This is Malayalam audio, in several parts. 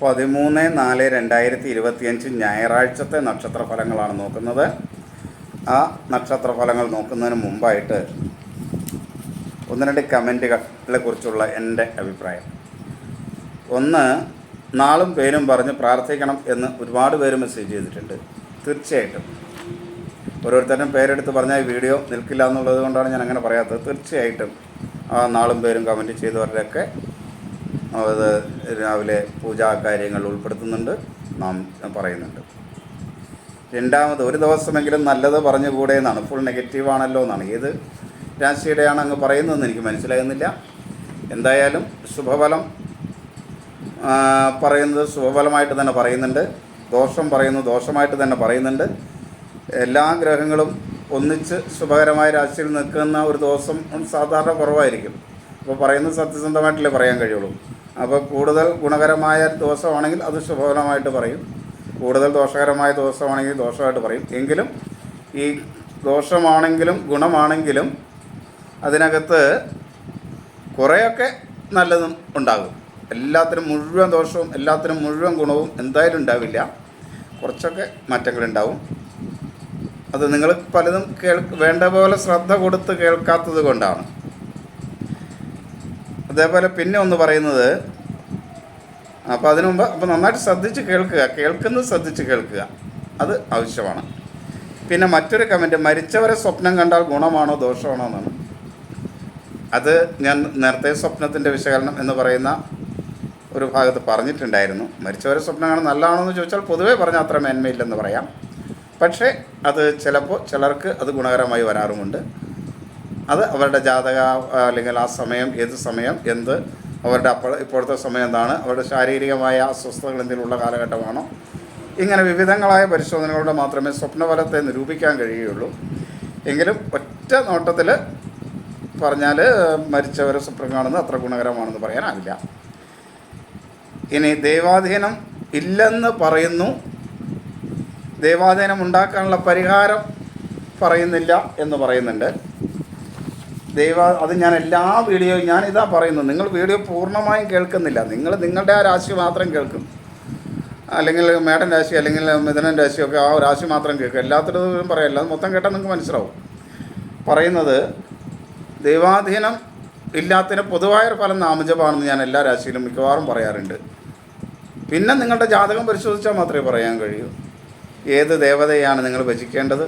പതിമൂന്ന് നാല് രണ്ടായിരത്തി ഇരുപത്തിയഞ്ച് ഞായറാഴ്ചത്തെ നക്ഷത്ര ഫലങ്ങളാണ് നോക്കുന്നത്. ആ നക്ഷത്രഫലങ്ങൾ നോക്കുന്നതിന് മുമ്പായിട്ട് ഒന്ന് രണ്ട് കമന്റുകളെ കുറിച്ചുള്ള എന്റെ അഭിപ്രായം. ഒന്ന് നാളും പേരും പറഞ്ഞ് പ്രാർത്ഥിക്കണം എന്ന് ഒരുപാട് പേര് മെസ്സേജ് ചെയ്തിട്ടുണ്ട്. തീർച്ചയായിട്ടും. ഓരോരുത്തരും പേരെടുത്ത് പറഞ്ഞാൽ വീഡിയോ നിൽക്കില്ല എന്നുള്ളത് കൊണ്ടാണ് ഞാൻ അങ്ങനെ പറയാത്തത്. തീർച്ചയായിട്ടും ആ നാളും പേരും കമന്റ് ചെയ്തവരുടെയൊക്കെ അത് രാവിലെ പൂജാ കാര്യങ്ങൾ ഉൾപ്പെടുത്തുന്നുണ്ട്. നാം പറയുന്നുണ്ട്. രണ്ടാമത് ഒരു ദിവസമെങ്കിലും നല്ലത് പറഞ്ഞുകൂടെ എന്നാണ്. ഫുൾ നെഗറ്റീവ് ആണല്ലോ എന്നാണ്. ഏത് രാശിയുടെയാണ് അങ്ങ് പറയുന്നതെന്ന് എനിക്ക് മനസ്സിലാകുന്നില്ല. എന്തായാലും ശുഭഫലം പറയുന്നത് ശുഭഫലമായിട്ട് തന്നെ പറയുന്നുണ്ട്. ദോഷം പറയുന്നു ദോഷമായിട്ട് തന്നെ പറയുന്നുണ്ട്. എല്ലാ ഗ്രഹങ്ങളും ഒന്നിച്ച് ശുഭകരമായ രാശിയിൽ നിൽക്കുന്ന ഒരു ദിവസം സാധാരണ കുറവായിരിക്കും. അപ്പോൾ പറയുന്നത് സത്യസന്ധമായിട്ടല്ലേ പറയാൻ കഴിയുള്ളൂ. അപ്പോൾ കൂടുതൽ ഗുണകരമായ ദിവസമാണെങ്കിൽ അത് ശുഭഫലമായിട്ട് പറയും. കൂടുതൽ ദോഷകരമായ ദിവസമാണെങ്കിൽ ദോഷമായിട്ട് പറയും. എങ്കിലും ഈ ദോഷമാണെങ്കിലും ഗുണമാണെങ്കിലും അതിനകത്ത് കുറേയൊക്കെ നല്ലതും ഉണ്ടാകും. എല്ലാത്തിനും മുഴുവൻ ദോഷവും എല്ലാത്തിനും മുഴുവൻ ഗുണവും എന്തായാലും ഉണ്ടാവില്ല. കുറച്ചൊക്കെ മാറ്റങ്ങളുണ്ടാവും. അത് നിങ്ങൾ പലതും കേൾ വേണ്ട പോലെ ശ്രദ്ധ കൊടുത്ത് കേൾക്കാത്തത് കൊണ്ടാണ്. അതേപോലെ പിന്നെ ഒന്ന് പറയുന്നത് അപ്പോൾ അതിനു മുമ്പ് അപ്പോൾ നന്നായിട്ട് ശ്രദ്ധിച്ച് കേൾക്കുക. കേൾക്കുന്നത് ശ്രദ്ധിച്ച് കേൾക്കുക. അത് ആവശ്യമാണ്. പിന്നെ മറ്റൊരു കമന്റ് മരിച്ചവരെ സ്വപ്നം കണ്ടാൽ ഗുണമാണോ ദോഷമാണോ എന്നാണ്. അത് ഞാൻ നേരത്തെ സ്വപ്നത്തിന്റെ വിശകലനം എന്ന് പറയുന്ന ഒരു ഭാഗത്ത് പറഞ്ഞിട്ടുണ്ടായിരുന്നു. മരിച്ചവരെ സ്വപ്നം കാണാൻ നല്ലതാണോ എന്ന് ചോദിച്ചാൽ പൊതുവേ പറഞ്ഞാൽ അത്ര മേന്മയില്ലെന്ന് പറയാം. പക്ഷേ അത് ചിലപ്പോൾ ചിലർക്ക് അത് ഗുണകരമായി വരാറുമുണ്ട്. അത് അവരുടെ ജാതക അല്ലെങ്കിൽ ആ സമയം ഏത് സമയം എന്ത് അവരുടെ അപ്പോൾ ഇപ്പോഴത്തെ സമയം എന്താണ് അവരുടെ ശാരീരികമായ അസ്വസ്ഥതകൾ എന്തെങ്കിലുമുള്ള കാലഘട്ടമാണോ? ഇങ്ങനെ വിവിധങ്ങളായ പരിശോധനകളുടെ മാത്രമേ സ്വപ്നഫലത്തെ നിരൂപിക്കാൻ കഴിയുകയുള്ളൂ. എങ്കിലും ഒറ്റ നോട്ടത്തിൽ പറഞ്ഞാൽ മരിച്ചവരെ സ്വപ്നം കാണുന്നത് അത്ര ഗുണകരമാണെന്ന് പറയാനാവില്ല. ഇനി ദൈവാധീനം ഇല്ലെന്ന് പറയുന്നു. ദൈവാധീനം ഉണ്ടാക്കാനുള്ള പരിഹാരം പറയുന്നില്ല എന്ന് പറയുന്നുണ്ട്. ദൈവ അത് ഞാൻ എല്ലാ വീഡിയോയും ഞാൻ ഇതാ പറയുന്നത് നിങ്ങൾ വീഡിയോ പൂർണമായും കേൾക്കുന്നില്ല. നിങ്ങൾ നിങ്ങളുടെ ആ രാശി മാത്രം കേൾക്കും. അല്ലെങ്കിൽ മേടൻ രാശി അല്ലെങ്കിൽ മിഥുനൻ ഒക്കെ ആ രാശി മാത്രം കേൾക്കും. എല്ലാത്തിനും പറയല്ല അത് മൊത്തം കേട്ടാൽ നിങ്ങൾക്ക് മനസ്സിലാവും. പറയുന്നത് ദൈവാധീനം ഇല്ലാത്തതിന് പൊതുവായൊരു ഫലം നാമജപാണെന്ന് ഞാൻ എല്ലാ രാശിയിലും മിക്കവാറും പറയാറുണ്ട്. പിന്നെ നിങ്ങളുടെ ജാതകം പരിശോധിച്ചാൽ മാത്രമേ പറയാൻ കഴിയൂ. ഏത് ദേവതയാണ് നിങ്ങൾ ഭജിക്കേണ്ടത്?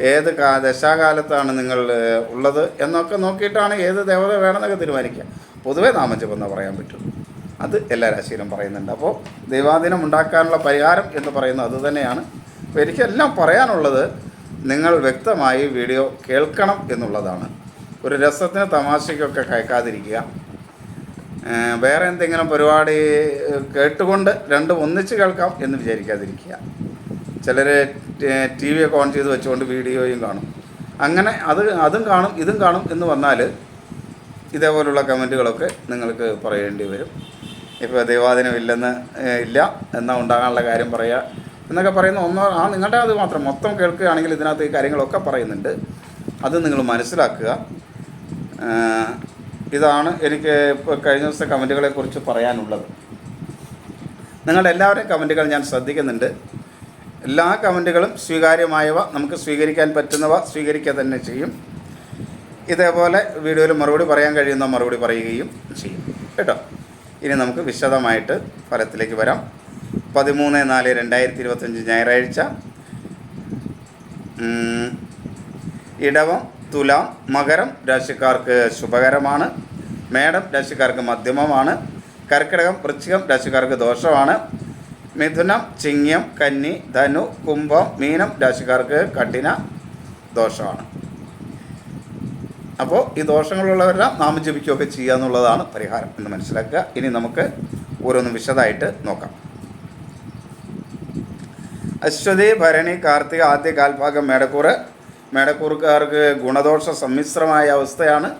ഏത് കാ ദശാകാലത്താണ് നിങ്ങൾ ഉള്ളത് എന്നൊക്കെ നോക്കിയിട്ടാണ് ഏത് ദേവത വേണമെന്നൊക്കെ തീരുമാനിക്കുക. പൊതുവേ നാമജപം എന്ന് പറയാൻ പറ്റും. അത് എല്ലാ രാശിയിലും പറയുന്നുണ്ട്. അപ്പോൾ ദൈവാധീനം ഉണ്ടാക്കാനുള്ള പരിഹാരം എന്ന് പറയുന്നത് അത് തന്നെയാണ്. അപ്പോൾ എനിക്കെല്ലാം പറയാനുള്ളത് നിങ്ങൾ വ്യക്തമായി വീഡിയോ കേൾക്കണം എന്നുള്ളതാണ്. ഒരു രസത്തിന് തമാശയ്ക്കൊക്കെ കേൾക്കാതിരിക്കുക. വേറെ എന്തെങ്കിലും പരിപാടി കേട്ടുകൊണ്ട് രണ്ടും ഒന്നിച്ച് കേൾക്കാം എന്ന് വിചാരിക്കാതിരിക്കുക. ചിലർ ടി വി ഒക്കെ ഓൺ ചെയ്ത് വെച്ചുകൊണ്ട് വീഡിയോയും കാണും. അങ്ങനെ അത് അതും കാണും ഇതും കാണും എന്ന് വന്നാൽ ഇതേപോലുള്ള കമന്റുകളൊക്കെ നിങ്ങൾക്ക് പറയേണ്ടി വരും. ഇപ്പോൾ ദൈവാധീനം ഇല്ലെന്ന് ഇല്ല എന്നാൽ ഉണ്ടാകാനുള്ള കാര്യം പറയുക എന്നൊക്കെ പറയുന്ന ഒന്നോ ആ നിങ്ങളുടെ അത് മാത്രം മൊത്തം കേൾക്കുകയാണെങ്കിൽ ഇതിനകത്ത് ഈ കാര്യങ്ങളൊക്കെ പറയുന്നുണ്ട്. അത് നിങ്ങൾ മനസ്സിലാക്കുക. ഇതാണ് എനിക്ക് ഇപ്പോൾ കഴിഞ്ഞ ദിവസത്തെ കമന്റുകളെ കുറിച്ച് പറയാനുള്ളത്. നിങ്ങളുടെ എല്ലാവരുടെയും കമന്റുകൾ ഞാൻ ശ്രദ്ധിക്കുന്നുണ്ട്. എല്ലാ കമന്റുകളും സ്വീകാര്യമായവ നമുക്ക് സ്വീകരിക്കാൻ പറ്റുന്നവ സ്വീകരിക്കുക തന്നെ ചെയ്യും. ഇതേപോലെ വീഡിയോയിൽ മറുപടി പറയാൻ കഴിയുന്ന മറുപടി പറയുകയും ചെയ്യും. കേട്ടോ? ഇനി നമുക്ക് വിശദമായിട്ട് ഫലത്തിലേക്ക് വരാം. പതിമൂന്ന് നാല് രണ്ടായിരത്തി ഇരുപത്തഞ്ച് ഞായറാഴ്ച ഇടവം തുലാം മകരം രാശിക്കാർക്ക് ശുഭകരമാണ്. മേടം രാശിക്കാർക്ക് മധ്യമമാണ്. കർക്കിടകം വൃശ്ചികം രാശിക്കാർക്ക് ദോഷമാണ്. മിഥുനം ചിങ്ങം കന്നി ധനു കുംഭം മീനം രാശിക്കാർക്ക് കഠിന ദോഷമാണ്. അപ്പോൾ ഈ ദോഷങ്ങളുള്ളവരെല്ലാം നാമം ജപിക്കുകയൊക്കെ ചെയ്യുക എന്നുള്ളതാണ് പരിഹാരം എന്ന് മനസ്സിലാക്കുക. ഇനി നമുക്ക് ഓരോന്നും വിശദമായിട്ട് നോക്കാം. അശ്വതി ഭരണി കാർത്തിക ആദ്യ കാൽഭാഗം മേടക്കൂറ്. മേടക്കൂറുകാർക്ക് ഗുണദോഷ സമ്മിശ്രമായ അവസ്ഥയാണ്.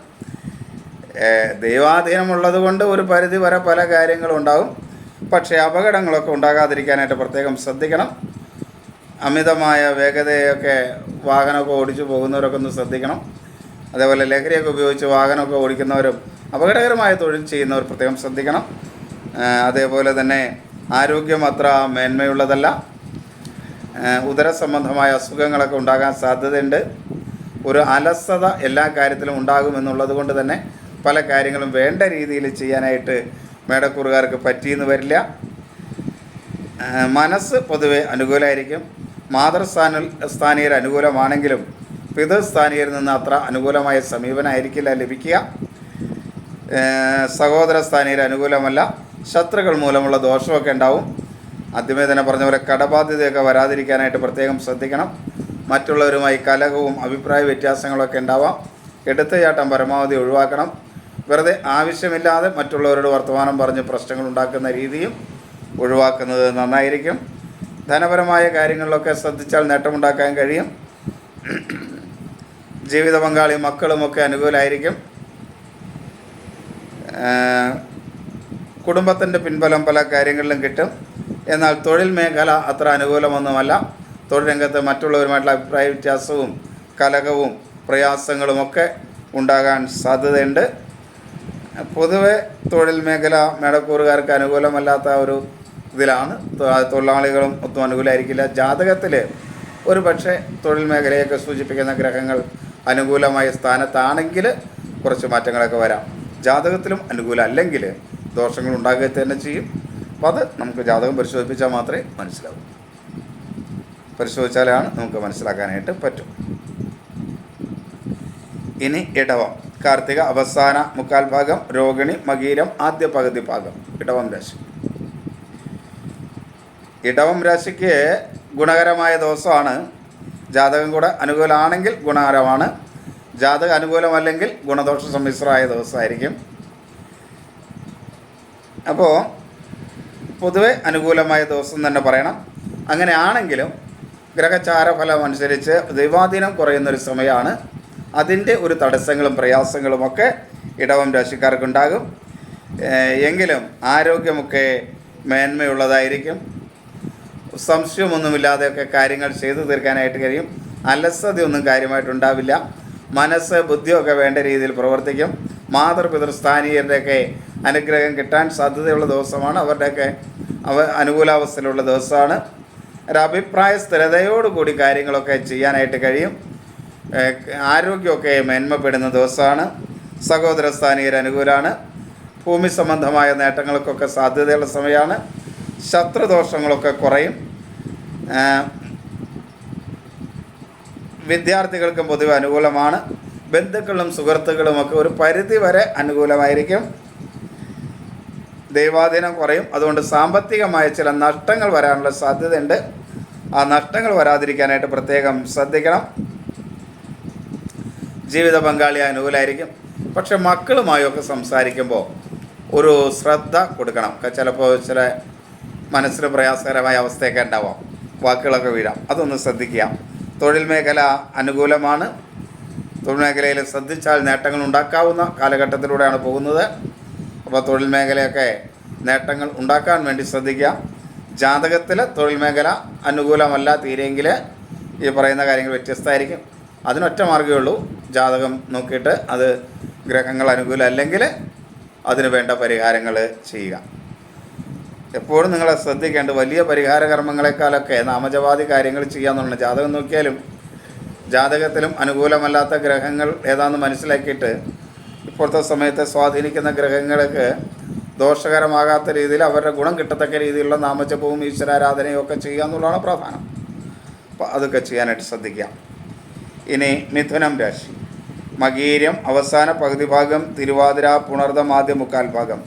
ദൈവാധീനമുള്ളത് കൊണ്ട് ഒരു പരിധി വരെ പല കാര്യങ്ങളും ഉണ്ടാകും പക്ഷേ അപകടങ്ങളൊക്കെ ഉണ്ടാകാതിരിക്കാനായിട്ട് പ്രത്യേകം ശ്രദ്ധിക്കണം. അമിതമായ വേഗതയൊക്കെ വാഹനമൊക്കെ ഓടിച്ചു പോകുന്നവരൊക്കെ ഒന്ന് ശ്രദ്ധിക്കണം. അതേപോലെ ലഹരിയൊക്കെ ഉപയോഗിച്ച് വാഹനമൊക്കെ ഓടിക്കുന്നവരും അപകടകരമായ തൊഴിൽ ചെയ്യുന്നവർ പ്രത്യേകം ശ്രദ്ധിക്കണം. അതേപോലെ തന്നെ ആരോഗ്യം അത്ര മേന്മയുള്ളതല്ല. ഉദര സംബന്ധമായ അസുഖങ്ങളൊക്കെ ഉണ്ടാകാൻ സാധ്യതയുണ്ട്. ഒരു അലസത എല്ലാ കാര്യത്തിലും ഉണ്ടാകുമെന്നുള്ളത് കൊണ്ട് തന്നെ പല കാര്യങ്ങളും വേണ്ട രീതിയിൽ ചെയ്യാനായിട്ട് മേടക്കൂറുകാർക്ക് പറ്റിയെന്ന് വരില്ല. മനസ്സ് പൊതുവെ അനുകൂലമായിരിക്കും. മാതൃസ്ഥാന സ്ഥാനീയർ അനുകൂലമാണെങ്കിലും പിതൃസ്ഥാനീയരിൽ നിന്ന് അത്ര അനുകൂലമായ സമീപനമായിരിക്കില്ല ലഭിക്കുക. സഹോദര സ്ഥാനീയർ അനുകൂലമല്ല. ശത്രുക്കൾ മൂലമുള്ള ദോഷമൊക്കെ ഉണ്ടാവും. ആദ്യമേ തന്നെ പറഞ്ഞ പോലെ കടബാധ്യതയൊക്കെ വരാതിരിക്കാനായിട്ട് പ്രത്യേകം ശ്രദ്ധിക്കണം. മറ്റുള്ളവരുമായി കലഹവും അഭിപ്രായ വ്യത്യാസങ്ങളൊക്കെ ഉണ്ടാവാം. എടുത്തുചാട്ടം പരമാവധി ഒഴിവാക്കണം. വെറുതെ ആവശ്യമില്ലാതെ മറ്റുള്ളവരോട് വർത്തമാനം പറഞ്ഞ് പ്രശ്നങ്ങൾ ഉണ്ടാക്കുന്ന രീതിയും ഒഴിവാക്കുന്നത് നന്നായിരിക്കും. ധനപരമായ കാര്യങ്ങളിലൊക്കെ ശ്രദ്ധിച്ചാൽ നേട്ടമുണ്ടാക്കാൻ കഴിയും. ജീവിത പങ്കാളി മക്കളുമൊക്കെ അനുകൂലമായിരിക്കും കുടുംബത്തിന്റെ പിൻബലം പല കാര്യങ്ങളിലും കിട്ടും. എന്നാൽ തൊഴിൽ മേഖല അത്ര അനുകൂലമൊന്നുമല്ല. തൊഴിൽ രംഗത്ത് മറ്റുള്ളവരുമായിട്ടുള്ള അഭിപ്രായ വ്യത്യാസവും കലകവും പ്രയാസങ്ങളുമൊക്കെ ഉണ്ടാകാൻ സാധ്യതയുണ്ട്. പൊതുവെ തൊഴിൽ മേഖല മേടക്കൂറുകാർക്ക് അനുകൂലമല്ലാത്ത ഒരു ഇതിലാണ്. തൊഴിലാളികളും ഒത്തും അനുകൂലമായിരിക്കില്ല ജാതകത്തിൽ ഒരു പക്ഷേ തൊഴിൽ മേഖലയൊക്കെ സൂചിപ്പിക്കുന്ന ഗ്രഹങ്ങൾ അനുകൂലമായ സ്ഥാനത്താണെങ്കിൽ കുറച്ച് മാറ്റങ്ങളൊക്കെ വരാം. ജാതകത്തിലും അനുകൂല അല്ലെങ്കിൽ ദോഷങ്ങൾ ഉണ്ടാകുക തന്നെ ചെയ്യും. അപ്പോൾ അത് നമുക്ക് ജാതകം പരിശോധിപ്പിച്ചാൽ മാത്രമേ മനസ്സിലാവൂ. പരിശോധിച്ചാലാണ് നമുക്ക് മനസ്സിലാക്കാനായിട്ട് പറ്റും. ഇനി ഇടവം. കാർത്തിക അവസാന മുക്കാൽ ഭാഗം രോഹിണി മകീരം ആദ്യ പകുതി ഭാഗം ഇടവം രാശി. ഇടവം രാശിക്ക് ഗുണകരമായ ദിവസമാണ്. ജാതകം കൂടെ അനുകൂലമാണെങ്കിൽ ഗുണകരമാണ്. ജാതക അനുകൂലമല്ലെങ്കിൽ ഗുണദോഷ സമ്മിശ്രമായ ദിവസമായിരിക്കും. അപ്പോൾ പൊതുവെ അനുകൂലമായ ദിവസം തന്നെ പറയണം. അങ്ങനെയാണെങ്കിലും ഗ്രഹചാര ഗ്രഹചാരഫലം അനുസരിച്ച് ദൈവാധീനം കുറയുന്നൊരു സമയമാണ്. അതിന്റെ ഒരു തടസ്സങ്ങളും പ്രയാസങ്ങളുമൊക്കെ ഇടവം രാശിക്കാർക്കുണ്ടാകും. എങ്കിലും ആരോഗ്യമൊക്കെ മേന്മയുള്ളതായിരിക്കും. സംശയമൊന്നുമില്ലാതെയൊക്കെ കാര്യങ്ങൾ ചെയ്തു തീർക്കാനായിട്ട് കഴിയും. അലസതയൊന്നും കാര്യമായിട്ടുണ്ടാവില്ല. മനസ്സ് ബുദ്ധിയൊക്കെ വേണ്ട രീതിയിൽ പ്രവർത്തിക്കും. മാതൃപിതൃസ്ഥാനീയരുടെയൊക്കെ അനുഗ്രഹം കിട്ടാൻ സാധ്യതയുള്ള ദിവസമാണ്. അവരുടെയൊക്കെ അവ അനുകൂലാവസ്ഥയിലുള്ള ദിവസമാണ്. ഒരു അഭിപ്രായ സ്ഥിരതയോടുകൂടി കാര്യങ്ങളൊക്കെ ചെയ്യാനായിട്ട് കഴിയും. ആരോഗ്യമൊക്കെ മേന്മപ്പെടുന്ന ദിവസമാണ്. സഹോദര സ്ഥാനീയർ അനുകൂലമാണ് ഭൂമി സംബന്ധമായ നേട്ടങ്ങൾക്കൊക്കെ സാധ്യതയുള്ള സമയമാണ്. ശത്രുദോഷങ്ങളൊക്കെ കുറയും. വിദ്യാർത്ഥികൾക്കും പൊതുവെ അനുകൂലമാണ്. ബന്ധുക്കളും സുഹൃത്തുക്കളും ഒക്കെ ഒരു പരിധി വരെ അനുകൂലമായിരിക്കും. ദൈവാധീനം കുറയും. അതുകൊണ്ട് സാമ്പത്തികമായ ചില നഷ്ടങ്ങൾ വരാനുള്ള സാധ്യതയുണ്ട്. ആ നഷ്ടങ്ങൾ വരാതിരിക്കാനായിട്ട് പ്രത്യേകം ശ്രദ്ധിക്കണം. ജീവിത പങ്കാളി അനുകൂലമായിരിക്കും പക്ഷെ മക്കളുമായൊക്കെ സംസാരിക്കുമ്പോൾ ഒരു ശ്രദ്ധ കൊടുക്കണം. ചിലപ്പോൾ ചില മനസ്സിന് പ്രയാസകരമായ അവസ്ഥയൊക്കെ ഉണ്ടാവാം. വാക്കുകളൊക്കെ വീഴാം. അതൊന്ന് ശ്രദ്ധിക്കുക. തൊഴിൽ മേഖല അനുകൂലമാണ്. തൊഴിൽ മേഖലയിൽ ശ്രദ്ധിച്ചാൽ നേട്ടങ്ങൾ ഉണ്ടാക്കാവുന്ന കാലഘട്ടത്തിലൂടെയാണ് പോകുന്നത്. അപ്പോൾ തൊഴിൽ മേഖലയൊക്കെ നേട്ടങ്ങൾ ഉണ്ടാക്കാൻ വേണ്ടി ശ്രദ്ധിക്കുക. ജാതകത്തിൽ തൊഴിൽ മേഖല അനുകൂലമല്ല. തീരെങ്കിൽ ഈ പറയുന്ന കാര്യങ്ങൾ വ്യത്യസ്തമായിരിക്കും. അതിനൊറ്റ മാർഗമേ ഉള്ളൂ. ജാതകം നോക്കിയിട്ട് അത് ഗ്രഹങ്ങൾ അനുകൂലം അല്ലെങ്കിൽ അതിന് വേണ്ട പരിഹാരങ്ങൾ ചെയ്യുക. എപ്പോഴും നിങ്ങളെ ശ്രദ്ധിക്കേണ്ട വലിയ പരിഹാര കർമ്മങ്ങളെക്കാളൊക്കെ നാമജപാതി കാര്യങ്ങൾ ചെയ്യാമെന്നുള്ള ജാതകം നോക്കിയാലും ജാതകത്തിലും അനുകൂലമല്ലാത്ത ഗ്രഹങ്ങൾ ഏതാണെന്ന് മനസ്സിലാക്കിയിട്ട് ഇപ്പോഴത്തെ സമയത്തെ സ്വാധീനിക്കുന്ന ഗ്രഹങ്ങൾക്ക് ദോഷകരമാകാത്ത രീതിയിൽ അവരുടെ ഗുണം കിട്ടത്തക്ക രീതിയിലുള്ള നാമജപവും ഈശ്വരാരാധനയും ഒക്കെ ചെയ്യുക എന്നുള്ളതാണ് പ്രധാനം. അപ്പോൾ അതൊക്കെ ചെയ്യാനായിട്ട് ശ്രദ്ധിക്കാം ഇനി മിഥുനം രാശി. മകീരം അവസാന പകുതി ഭാഗം തിരുവാതിര പുണർദം ആദ്യ മുക്കാൽ ഭാഗം.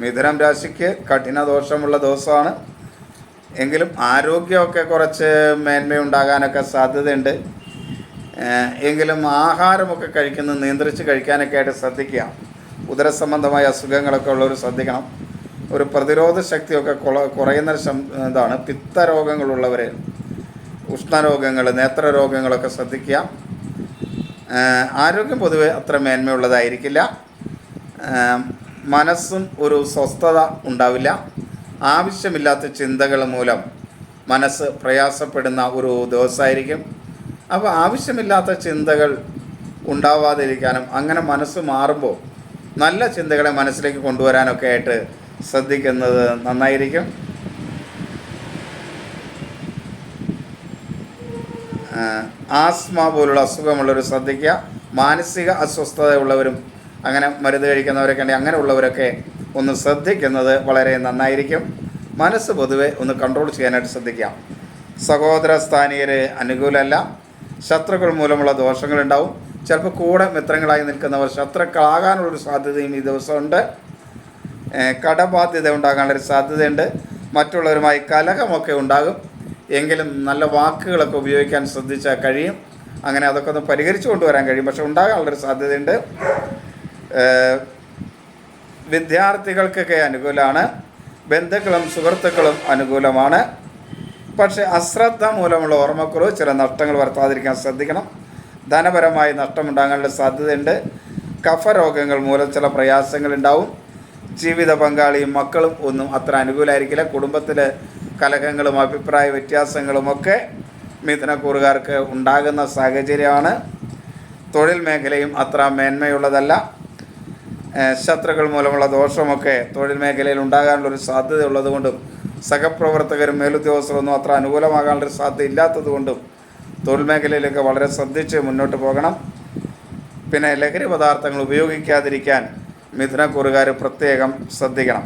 മിഥുനം രാശിക്ക് കഠിന ദോഷമുള്ള ദിവസമാണ്. എങ്കിലും ആരോഗ്യമൊക്കെ കുറച്ച് മേന്മയുണ്ടാകാനൊക്കെ സാധ്യതയുണ്ട്. എങ്കിലും ആഹാരമൊക്കെ കഴിക്കുന്നത് നിയന്ത്രിച്ച് കഴിക്കാനൊക്കെ ആയിട്ട് ശ്രദ്ധിക്കുക. ഉദര സംബന്ധമായ അസുഖങ്ങളൊക്കെ ഉള്ളവർ ശ്രദ്ധിക്കണം. ഒരു പ്രതിരോധ ശക്തിയൊക്കെ കുറയുന്ന ഇതാണ് പിത്തരോഗങ്ങളുള്ളവർ ഉഷ്ണരോഗങ്ങൾ നേത്രരോഗങ്ങളൊക്കെ ശ്രദ്ധിക്കുക. ആരോഗ്യം പൊതുവെ അത്ര മേന്മയുള്ളതായിരിക്കില്ല. മനസ്സും ഒരു സ്വസ്ഥത ഉണ്ടാവില്ല. ആവശ്യമില്ലാത്ത ചിന്തകൾ മൂലം മനസ്സ് പ്രയാസപ്പെടുന്ന ഒരു ദിവസമായിരിക്കും. അപ്പോൾ ആവശ്യമില്ലാത്ത ചിന്തകൾ ഉണ്ടാവാതിരിക്കാനും അങ്ങനെ മനസ്സ് മാറുമ്പോൾ നല്ല ചിന്തകളെ മനസ്സിലേക്ക് കൊണ്ടുവരാനൊക്കെ ആയിട്ട് ശ്രദ്ധിക്കുന്നത് നന്നായിരിക്കും. ആസ്മ പോലുള്ള അസുഖമുള്ളവർ ശ്രദ്ധിക്കുക. മാനസിക അസ്വസ്ഥതയുള്ളവരും അങ്ങനെ മരുന്ന് കഴിക്കുന്നവരൊക്കെ ഉണ്ടെങ്കിൽ അങ്ങനെയുള്ളവരൊക്കെ ഒന്ന് ശ്രദ്ധിക്കുന്നത് വളരെ നന്നായിരിക്കും. മനസ്സ് പൊതുവെ ഒന്ന് കൺട്രോൾ ചെയ്യാനായിട്ട് ശ്രദ്ധിക്കാം സഹോദര സ്ഥാനീയർ അനുകൂലമല്ല. ശത്രുക്കൾ മൂലമുള്ള ദോഷങ്ങളുണ്ടാവും. ചിലപ്പോൾ കൂടെ മിത്രങ്ങളായി നിൽക്കുന്നവർ ശത്രുക്കളാകാനുള്ളൊരു സാധ്യതയും ഈ ദിവസമുണ്ട്. കടബാധ്യത ഉണ്ടാകാനുള്ളൊരു സാധ്യതയുണ്ട്. മറ്റുള്ളവരുമായി കലഹമൊക്കെ ഉണ്ടാകും. എങ്കിലും നല്ല വാക്കുകളൊക്കെ ഉപയോഗിക്കാൻ ശ്രദ്ധിച്ചാൽ കഴിയും. അങ്ങനെ അതൊക്കെ ഒന്ന് പരിഹരിച്ചു കൊണ്ടുവരാൻ കഴിയും. പക്ഷെ ഉണ്ടാകാനുള്ളൊരു സാധ്യതയുണ്ട്. വിദ്യാർത്ഥികൾക്കൊക്കെ അനുകൂലമാണ്. ബന്ധുക്കളും സുഹൃത്തുക്കളും അനുകൂലമാണ്. പക്ഷെ അശ്രദ്ധ മൂലമുള്ള ഓർമ്മക്കുറവ് ചില നഷ്ടങ്ങൾ വരുത്താതിരിക്കാൻ ശ്രദ്ധിക്കണം. ധനപരമായി നഷ്ടമുണ്ടാകാനുള്ള സാധ്യതയുണ്ട്. കഫരോഗങ്ങൾ മൂലം ചില പ്രയാസങ്ങൾ ഉണ്ടാവും ജീവിത പങ്കാളിയും മക്കളും ഒന്നും അത്ര അനുകൂലമായിരിക്കില്ല കുടുംബത്തിലെ കലഹങ്ങളും അഭിപ്രായ വ്യത്യാസങ്ങളുമൊക്കെ മിഥുനക്കൂറുകാർക്ക് ഉണ്ടാകുന്ന സാഹചര്യമാണ്. തൊഴിൽ മേഖലയും അത്ര മേന്മയുള്ളതല്ല. ശത്രുക്കൾ മൂലമുള്ള ദോഷമൊക്കെ തൊഴിൽ മേഖലയിൽ ഉണ്ടാകാനുള്ളൊരു സാധ്യത ഉള്ളതുകൊണ്ടും സഹപ്രവർത്തകരും മേലുദ്യോഗസ്ഥരൊന്നും അത്ര അനുകൂലമാകാനുള്ളൊരു സാധ്യത ഇല്ലാത്തതുകൊണ്ടും തൊഴിൽ മേഖലയിലൊക്കെ വളരെ ശ്രദ്ധിച്ച് മുന്നോട്ട് പോകണം. പിന്നെ ലഹരി പദാർത്ഥങ്ങൾ ഉപയോഗിക്കാതിരിക്കാൻ മിഥുനക്കൂറുകാർ പ്രത്യേകം ശ്രദ്ധിക്കണം.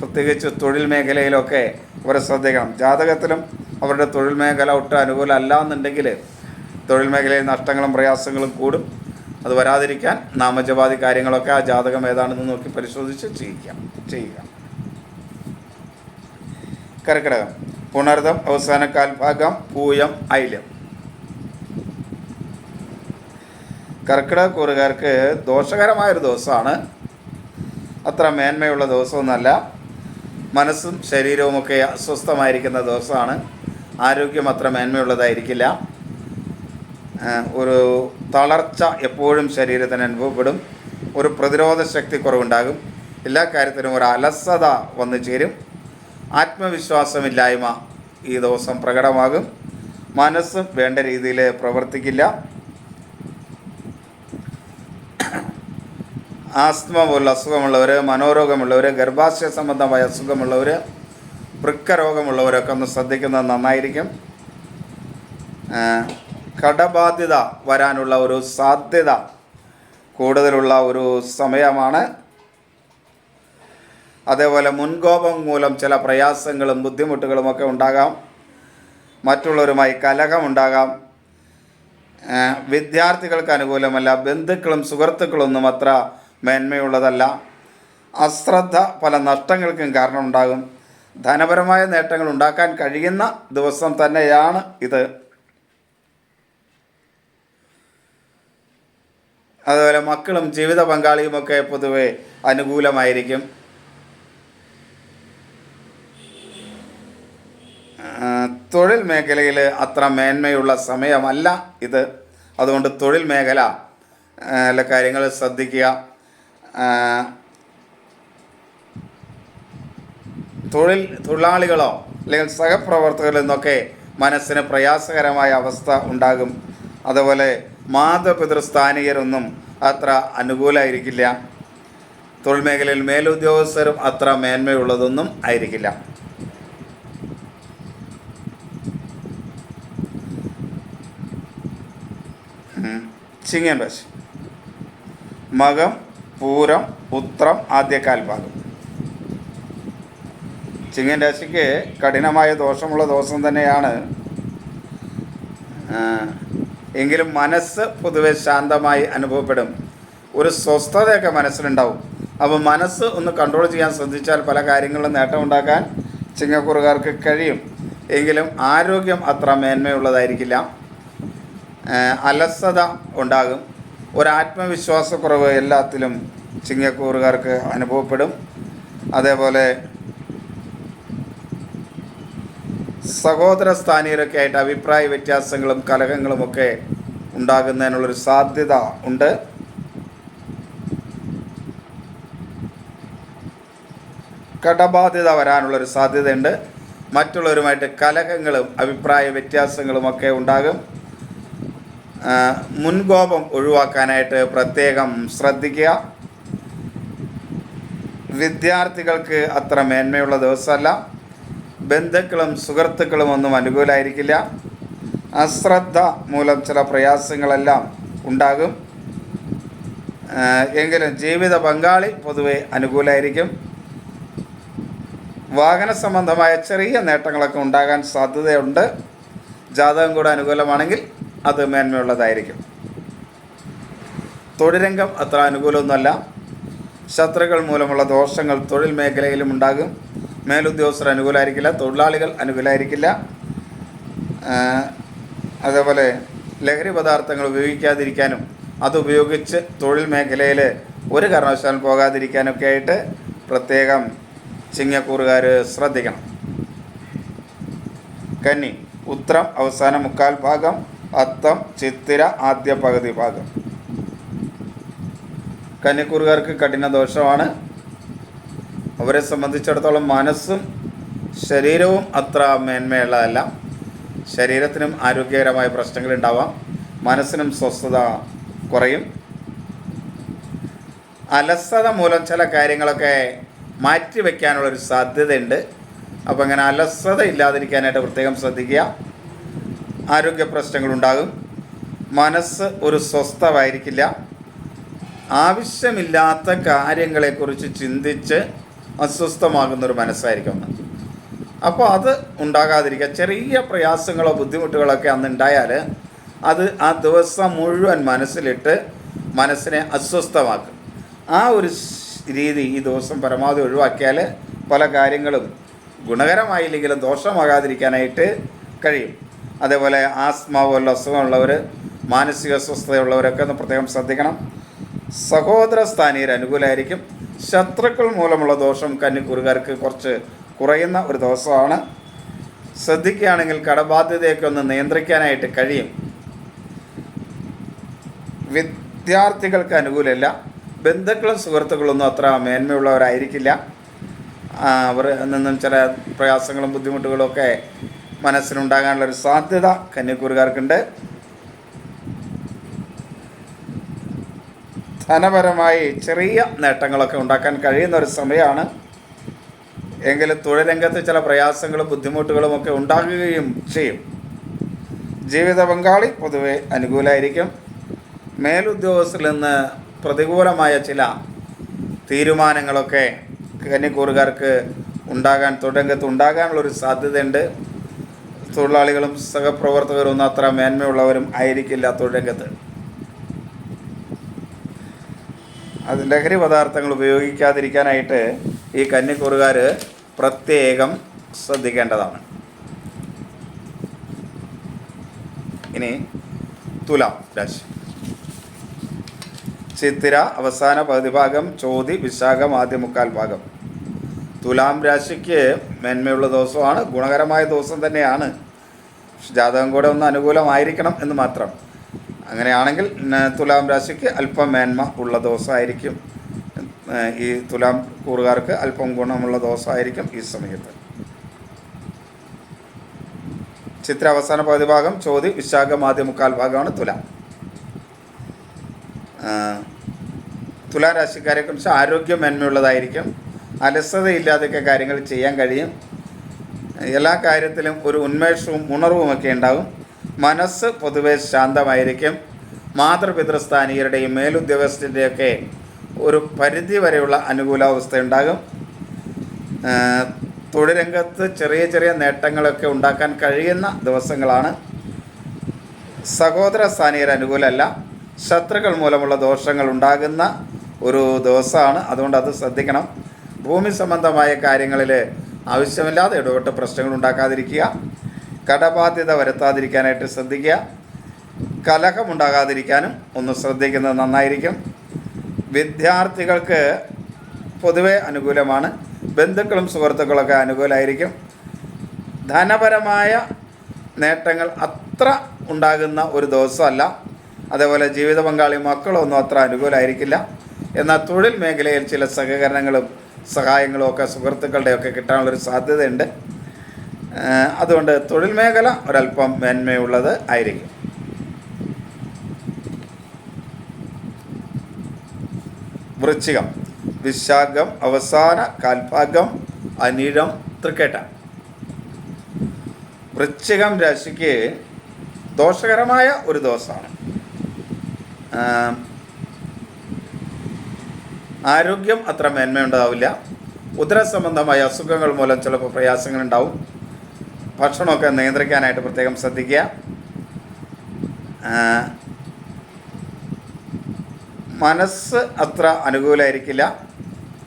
പ്രത്യേകിച്ച് തൊഴിൽ മേഖലയിലൊക്കെ അവരെ ശ്രദ്ധിക്കണം ജാതകത്തിലും അവരുടെ തൊഴിൽ മേഖല ഒട്ടും അനുകൂലമല്ല എന്നുണ്ടെങ്കിൽ തൊഴിൽ മേഖലയിൽ നഷ്ടങ്ങളും പ്രയാസങ്ങളും കൂടും. അത് വരാതിരിക്കാൻ നാമജപാതി കാര്യങ്ങളൊക്കെ ആ ജാതകം ഏതാണെന്ന് നോക്കി പരിശോധിച്ച് ചെയ്യിക്കാം. ചെയ്യുക. കർക്കിടകം. പുണർദം അവസാന കാൽഭാഗം പൂയം ഐലം കർക്കിടക കൂറുകാർക്ക് ദോഷകരമായൊരു ദിവസമാണ്. അത്ര മേന്മയുള്ള ദിവസമൊന്നുമല്ല. മനസ്സും ശരീരവും ഒക്കെ അസ്വസ്ഥമായിരിക്കുന്ന ദിവസമാണ്. ആരോഗ്യം അത്ര മേന്മയുള്ളതായിരിക്കില്ല. ഒരു തളർച്ച എപ്പോഴും ശരീരത്തിന് അനുഭവപ്പെടും. ഒരു പ്രതിരോധ ശക്തി കുറവുണ്ടാകും. എല്ലാ കാര്യത്തിനും ഒരു അലസത വന്നു ചേരും. ആത്മവിശ്വാസമില്ലായ്മ ഈ ദിവസം പ്രകടമാകും. മനസ്സും വേണ്ട രീതിയിൽ പ്രവർത്തിക്കില്ല. ആസ്മ പോലുള്ള അസുഖമുള്ളവർ മനോരോഗമുള്ളവർ ഗർഭാശയ സംബന്ധമായ അസുഖമുള്ളവർ വൃക്കരോഗമുള്ളവരൊക്കെ ഒന്ന് ശ്രദ്ധിക്കുന്നത് നന്നായിരിക്കും. കടബാധ്യത വരാനുള്ള ഒരു സാധ്യത കൂടുതലുള്ള ഒരു സമയമാണ്. അതേപോലെ മുൻകോപം മൂലം ചില പ്രയാസങ്ങളും ബുദ്ധിമുട്ടുകളും ഒക്കെ ഉണ്ടാകാം. മറ്റുള്ളവരുമായി കലഹമുണ്ടാകാം വിദ്യാർത്ഥികൾക്ക് അനുകൂലമല്ല ബന്ധുക്കളും സുഹൃത്തുക്കളൊന്നും അത്ര മേന്മയുള്ളതല്ല. അശ്രദ്ധ പല നഷ്ടങ്ങൾക്കും കാരണമുണ്ടാകും. ധനപരമായ നേട്ടങ്ങൾ ഉണ്ടാക്കാൻ കഴിയുന്ന ദിവസം തന്നെയാണ് ഇത്. അതുപോലെ മക്കളും ജീവിത പങ്കാളിയുമൊക്കെ പൊതുവെ അനുകൂലമായിരിക്കും. തൊഴിൽ മേഖലയിൽ അത്ര മേന്മയുള്ള സമയമല്ല ഇത്. അതുകൊണ്ട് തൊഴിൽ മേഖല കാര്യങ്ങൾ ശ്രദ്ധിക്കുക. തൊഴിൽ തൊഴിലാളികളോ അല്ലെങ്കിൽ സഹപ്രവർത്തകരിൽ നിന്നൊക്കെ മനസ്സിന് പ്രയാസകരമായ അവസ്ഥ ഉണ്ടാകും. അതുപോലെ മാതപിതൃസ്ഥാനീയരൊന്നും അത്ര അനുകൂലമായിരിക്കില്ല തൊഴിൽ മേഖലയിൽ മേലുദ്യോഗസ്ഥരും അത്ര മേന്മയുള്ളതൊന്നും ആയിരിക്കില്ല. ചിങ്ങൻ രാശി. മകം പൂരം ഉത്രം ആദ്യ ഭാഗം ചിങ്ങൻ രാശിക്ക് കഠിനമായ ദോഷമുള്ള ദിവസം തന്നെയാണ്. എങ്കിലും മനസ്സ് പൊതുവെ ശാന്തമായി അനുഭവപ്പെടും. ഒരു സ്വസ്ഥതയൊക്കെ മനസ്സിലുണ്ടാവും. അപ്പോൾ മനസ്സ് ഒന്ന് കൺട്രോൾ ചെയ്യാൻ ശ്രദ്ധിച്ചാൽ പല കാര്യങ്ങളിലും നേട്ടമുണ്ടാക്കാൻ ചിങ്ങക്കുറുകാർക്ക് കഴിയും. എങ്കിലും ആരോഗ്യം അത്ര മേന്മയുള്ളതായിരിക്കില്ല. അലസത ഉണ്ടാകും. ഒരു ആത്മവിശ്വാസക്കുറവ് എല്ലാത്തിലും ചിങ്ങക്കൂറുകാർക്ക് അനുഭവപ്പെടും. അതേപോലെ സഹോദര സ്ഥാനീയരൊക്കെ ആയിട്ട് അഭിപ്രായ വ്യത്യാസങ്ങളും കലഹങ്ങളുമൊക്കെ ഉണ്ടാകുന്നതിനുള്ളൊരു സാധ്യത ഉണ്ട്. കടബാധ്യത വരാനുള്ളൊരു സാധ്യതയുണ്ട്. മറ്റുള്ളവരുമായിട്ട് കലഹങ്ങളും അഭിപ്രായ വ്യത്യാസങ്ങളുമൊക്കെ ഉണ്ടാകും. മുൻകോപം ഒഴിവാക്കാനായിട്ട് പ്രത്യേകം ശ്രദ്ധിക്കുക. വിദ്യാർത്ഥികൾക്ക് അത്ര മേന്മയുള്ള ദിവസമല്ല. ബന്ധുക്കളും സുഹൃത്തുക്കളും ഒന്നും അനുകൂലമായിരിക്കില്ല അശ്രദ്ധ മൂലം ചില പ്രയാസങ്ങളെല്ലാം ഉണ്ടാകും. എങ്കിലും ജീവിത പങ്കാളി പൊതുവെ അനുകൂലമായിരിക്കും വാഹന സംബന്ധമായ ചെറിയ നേട്ടങ്ങളൊക്കെ ഉണ്ടാകാൻ സാധ്യതയുണ്ട്. ജാതകം കൂടെ അനുകൂലമാണെങ്കിൽ അത് മേന്മയുള്ളതായിരിക്കും. തൊഴിലരംഗം അത്ര അനുകൂലമൊന്നുമല്ല. ശത്രുക്കൾ മൂലമുള്ള ദോഷങ്ങൾ തൊഴിൽ മേഖലയിലും ഉണ്ടാകും. മേലുദ്യോഗസ്ഥർ അനുകൂലമായിരിക്കില്ല തൊഴിലാളികൾ അനുകൂലമായിരിക്കില്ല അതേപോലെ ലഹരി പദാർത്ഥങ്ങൾ ഉപയോഗിക്കാതിരിക്കാനും അതുപയോഗിച്ച് തൊഴിൽ മേഖലയിൽ ഒരു കാരണവശാലും പോകാതിരിക്കാനൊക്കെ ആയിട്ട് പ്രത്യേകം ചിങ്ങക്കൂറുകാർ ശ്രദ്ധിക്കണം. കന്നി ഉത്തരം അവസാന മുക്കാൽ ഭാഗം. അത്തം ചിത്തിര ആദ്യ പകുതി ഭാഗം. കന്നിക്കൂറുകാർക്ക് കഠിന ദോഷമാണ്. അവരെ സംബന്ധിച്ചിടത്തോളം മനസ്സും ശരീരവും അത്ര മേന്മയുള്ളതല്ല. ശരീരത്തിനും ആരോഗ്യകരമായ പ്രശ്നങ്ങൾ ഉണ്ടാവാം. മനസ്സിനും സ്വസ്ഥത കുറയും. അലസത മൂലം ചില കാര്യങ്ങളൊക്കെ മാറ്റി വയ്ക്കാനുള്ളൊരു സാധ്യതയുണ്ട്. അപ്പോൾ അങ്ങനെ അലസത ഇല്ലാതിരിക്കാനായിട്ട് പ്രത്യേകം ശ്രദ്ധിക്കുക. ആരോഗ്യ പ്രശ്നങ്ങളുണ്ടാകും. മനസ്സ് ഒരു സ്വസ്ഥമായിരിക്കില്ല. ആവശ്യമില്ലാത്ത കാര്യങ്ങളെക്കുറിച്ച് ചിന്തിച്ച് അസ്വസ്ഥമാകുന്നൊരു മനസ്സായിരിക്കും അന്ന് അപ്പോൾ അത് ഉണ്ടാകാതിരിക്കുക. ചെറിയ പ്രയാസങ്ങളോ ബുദ്ധിമുട്ടുകളൊക്കെ അന്ന് ഉണ്ടായാൽ അത് ആ ദിവസം മുഴുവൻ മനസ്സിലിട്ട് മനസ്സിനെ അസ്വസ്ഥമാക്കും. ആ ഒരു രീതി ഈ ദിവസം പരമാവധി ഒഴിവാക്കിയാൽ പല കാര്യങ്ങളും ഗുണകരമായില്ലെങ്കിലും ദോഷമാകാതിരിക്കാനായിട്ട് കഴിയും. അതേപോലെ ആസ്മ പോലുള്ള അസുഖമുള്ളവർ മാനസിക അസ്വസ്ഥതയുള്ളവരൊക്കെ ഒന്ന് പ്രത്യേകം ശ്രദ്ധിക്കണം. സഹോദര സ്ഥാനീയർ അനുകൂലമായിരിക്കും ശത്രുക്കൾ മൂലമുള്ള ദോഷം കന്നിക്കൂറുകാർക്ക് കുറച്ച് കുറയുന്ന ഒരു ദിവസമാണ്. ശ്രദ്ധിക്കുകയാണെങ്കിൽ കടബാധ്യതയൊക്കെ ഒന്ന് നിയന്ത്രിക്കാനായിട്ട് കഴിയും. വിദ്യാർത്ഥികൾക്ക് അനുകൂലമല്ല ബന്ധുക്കളും സുഹൃത്തുക്കളൊന്നും അത്ര മേന്മയുള്ളവരായിരിക്കില്ല. അവർ നിന്നും ചില പ്രയാസങ്ങളും ബുദ്ധിമുട്ടുകളും ഒക്കെ മനസ്സിനുണ്ടാകാനുള്ളൊരു സാധ്യത കന്യക്കൂറുകാർക്കുണ്ട് ധനപരമായി ചെറിയ നേട്ടങ്ങളൊക്കെ ഉണ്ടാക്കാൻ കഴിയുന്ന ഒരു സമയമാണ്. എങ്കിലും തൊഴിലരംഗത്ത് ചില പ്രയാസങ്ങളും ബുദ്ധിമുട്ടുകളും ഒക്കെ ഉണ്ടാകുകയും ചെയ്യും. ജീവിത പങ്കാളി പൊതുവെ അനുകൂലമായിരിക്കും മേലുദ്യോഗസ്ഥരിൽ നിന്ന് പ്രതികൂലമായ ചില തീരുമാനങ്ങളൊക്കെ കന്നിക്കൂറുകാർക്ക് ഉണ്ടാകാൻ തൊഴിലംഗത്ത് ഉണ്ടാകാനുള്ളൊരു സാധ്യതയുണ്ട്. തൊഴിലാളികളും സഹപ്രവർത്തകരും ഒന്നും അത്ര മേന്മയുള്ളവരും ആയിരിക്കില്ല തൊഴിലംഗത്ത് അത് ലഹരി പദാർത്ഥങ്ങൾ ഉപയോഗിക്കാതിരിക്കാനായിട്ട് ഈ കന്നിക്കൂറുകാർ പ്രത്യേകം ശ്രദ്ധിക്കേണ്ടതാണ്. ഇനി തുലാം രാശി. ചിത്തിര അവസാന പകുതി ഭാഗം ചോതി വിശാഖം ആദ്യ മുക്കാൽ ഭാഗം. തുലാം രാശിക്ക് മേന്മയുള്ള ദിവസമാണ്. ഗുണകരമായ ദിവസം തന്നെയാണ്. ജാതകം കൂടെ ഒന്ന് അനുകൂലമായിരിക്കണം എന്ന് മാത്രം. അങ്ങനെയാണെങ്കിൽ തുലാം രാശിക്ക് അല്പം മേന്മ ഉള്ള ദിവസമായിരിക്കും. ഈ തുലാം കൂറുകാർക്ക് അല്പം ഗുണമുള്ള ദിവസമായിരിക്കും ഈ സമയത്ത്. ചിത്ര അവസാന പകുതി ഭാഗം ചോതി വിശാഖം ആദ്യ ഭാഗമാണ് തുലാം. തുലാരാശിക്കാരെ കുറിച്ച് ആരോഗ്യ മേന്മയുള്ളതായിരിക്കും. അലസതയില്ലാതെയൊക്കെ കാര്യങ്ങൾ ചെയ്യാൻ കഴിയും. എല്ലാ കാര്യത്തിലും ഒരു ഉന്മേഷവും ഉണർവുമൊക്കെ ഉണ്ടാകും മനസ്സ് പൊതുവെ ശാന്തമായിരിക്കും. മാതൃപിതൃസ്ഥാനീയരുടെയും മേലുദ്യോഗസ്ഥന്റെയൊക്കെ ഒരു പരിധി വരെയുള്ള അനുകൂലാവസ്ഥ ഉണ്ടാകും. തൊഴിലംഗത്ത് ചെറിയ ചെറിയ നേട്ടങ്ങളൊക്കെ ഉണ്ടാക്കാൻ കഴിയുന്ന ദിവസങ്ങളാണ്. സഹോദര സ്ഥാനീയർ അനുകൂലമല്ല. ശത്രുക്കൾ മൂലമുള്ള ദോഷങ്ങൾ ഉണ്ടാകുന്ന ഒരു ദിവസമാണ്. അതുകൊണ്ട് അത് ശ്രദ്ധിക്കണം. ഭൂമി സംബന്ധമായ കാര്യങ്ങളിൽ ആവശ്യമില്ലാതെ ഇടപെട്ട് പ്രശ്നങ്ങൾ ഉണ്ടാക്കാതിരിക്കുക കടബാധ്യത വരുത്താതിരിക്കാനായിട്ട് ശ്രദ്ധിക്കുക കലഹമുണ്ടാകാതിരിക്കാനും ഒന്ന് ശ്രദ്ധിക്കുന്നത് നന്നായിരിക്കും. വിദ്യാർത്ഥികൾക്ക് പൊതുവെ അനുകൂലമാണ് ബന്ധുക്കളും സുഹൃത്തുക്കളൊക്കെ അനുകൂലമായിരിക്കും ധനപരമായ നേട്ടങ്ങൾ അത്ര ഉണ്ടാകുന്ന ഒരു ദിവസമല്ല. അതേപോലെ ജീവിത പങ്കാളി മക്കളൊന്നും അത്ര അനുകൂലമായിരിക്കില്ല എന്നാൽ തൊഴിൽ മേഖലയിൽ ചില സഹകരണങ്ങളും സഹായങ്ങളും ഒക്കെ സുഹൃത്തുക്കളുടെയൊക്കെ കിട്ടാനുള്ളൊരു സാധ്യതയുണ്ട്. അതുകൊണ്ട് തൊഴിൽ മേഖല ഒരല്പം മേന്മയുള്ളത് ആയിരിക്കും. വൃശ്ചികം വിശാഖം അവസാന കാൽഭാഗം അനിഴം തൃക്കേട്ട. വൃശ്ചികം രാശിക്ക് ദോഷകരമായ ഒരു ദിവസമാണ്. ആ, ആരോഗ്യം അത്ര മേന്മയുണ്ടാവില്ല. ഉദരസംബന്ധമായ അസുഖങ്ങൾ മൂലം ചിലപ്പോൾ പ്രയാസങ്ങൾ ഉണ്ടാവും ഭക്ഷണമൊക്കെ നിയന്ത്രിക്കാനായിട്ട് പ്രത്യേകം ശ്രദ്ധിക്കുക. മനസ്സ് അത്ര അനുകൂലമായിരിക്കില്ല